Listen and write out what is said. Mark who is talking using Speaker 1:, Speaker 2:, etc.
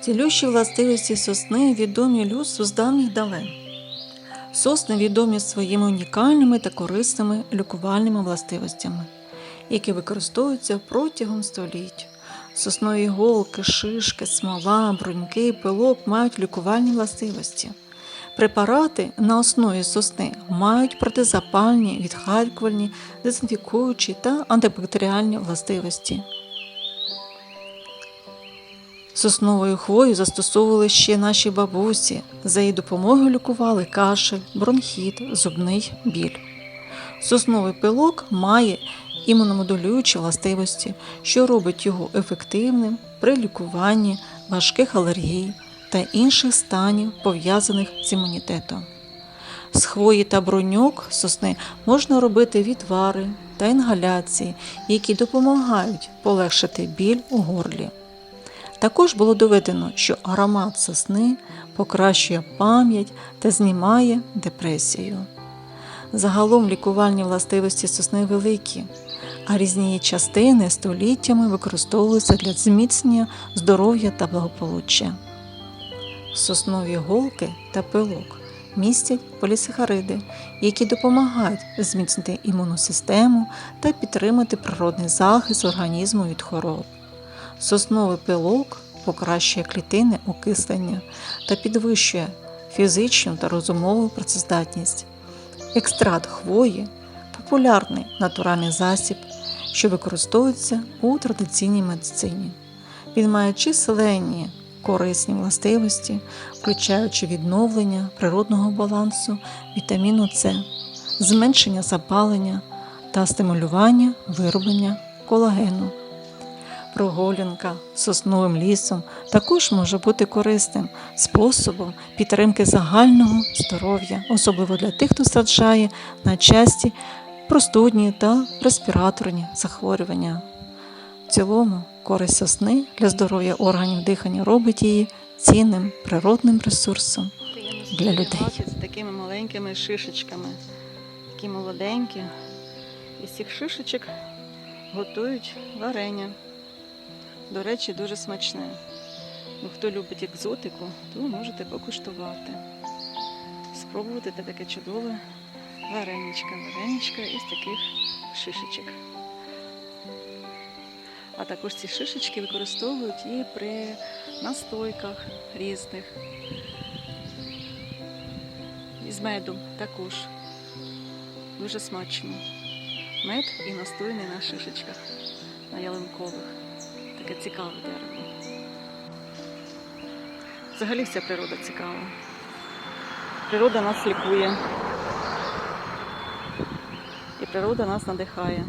Speaker 1: Цілющі властивості сосни відомі людству з давніх давен. Сосни відомі своїми унікальними та корисними лікувальними властивостями, які використовуються протягом століть. Соснові голки, шишки, смола, бруньки, пилок мають лікувальні властивості. Препарати на основі сосни мають протизапальні, відхаркувальні, дезінфікуючі та антибактеріальні властивості. Сосновою хвою застосовували ще наші бабусі. За її допомогою лікували кашель, бронхіт, зубний біль. Сосновий пилок має імуномодулюючі властивості, що робить його ефективним при лікуванні важких алергій та інших станів, пов'язаних з імунітетом. З хвої та броньок сосни можна робити відвари та інгаляції, які допомагають полегшити біль у горлі. Також було доведено, що аромат сосни покращує пам'ять та знімає депресію. Загалом лікувальні властивості сосни великі, а різні її частини століттями використовуються для зміцнення здоров'я та благополуччя. Соснові голки та пилок містять полісахариди, які допомагають зміцнити імунну систему та підтримати природний захист організму від хвороб. Сосновий пилок покращує клітинне окислення та підвищує фізичну та розумову працездатність. Екстракт хвої популярний натуральний засіб, що використовується у традиційній медицині. Він має численні корисні властивості, включаючи відновлення природного балансу вітаміну С, зменшення запалення та стимулювання вироблення колагену. Прогулянка сосновим лісом також може бути корисним способом підтримки загального здоров'я, особливо для тих, хто страждає на часті простудні та респіраторні захворювання. В цілому користь сосни для здоров'я органів дихання робить її цінним природним ресурсом. для людей.
Speaker 2: З такими маленькими шишечками, такі молоденькі. Із цих шишечок готують варення. До речі, дуже смачне. Ну, хто любить екзотику, то можете покуштувати. Спробувати те таке чудове вареничка. Вареничка із таких шишечок. А також ці шишечки використовують і при настойках різних. Із медом також. Дуже смачно. Мед і настояний на шишечках, на ялинкових. Таке цікаве дерево. Взагалі вся природа цікава. Природа нас лікує. І природа нас надихає.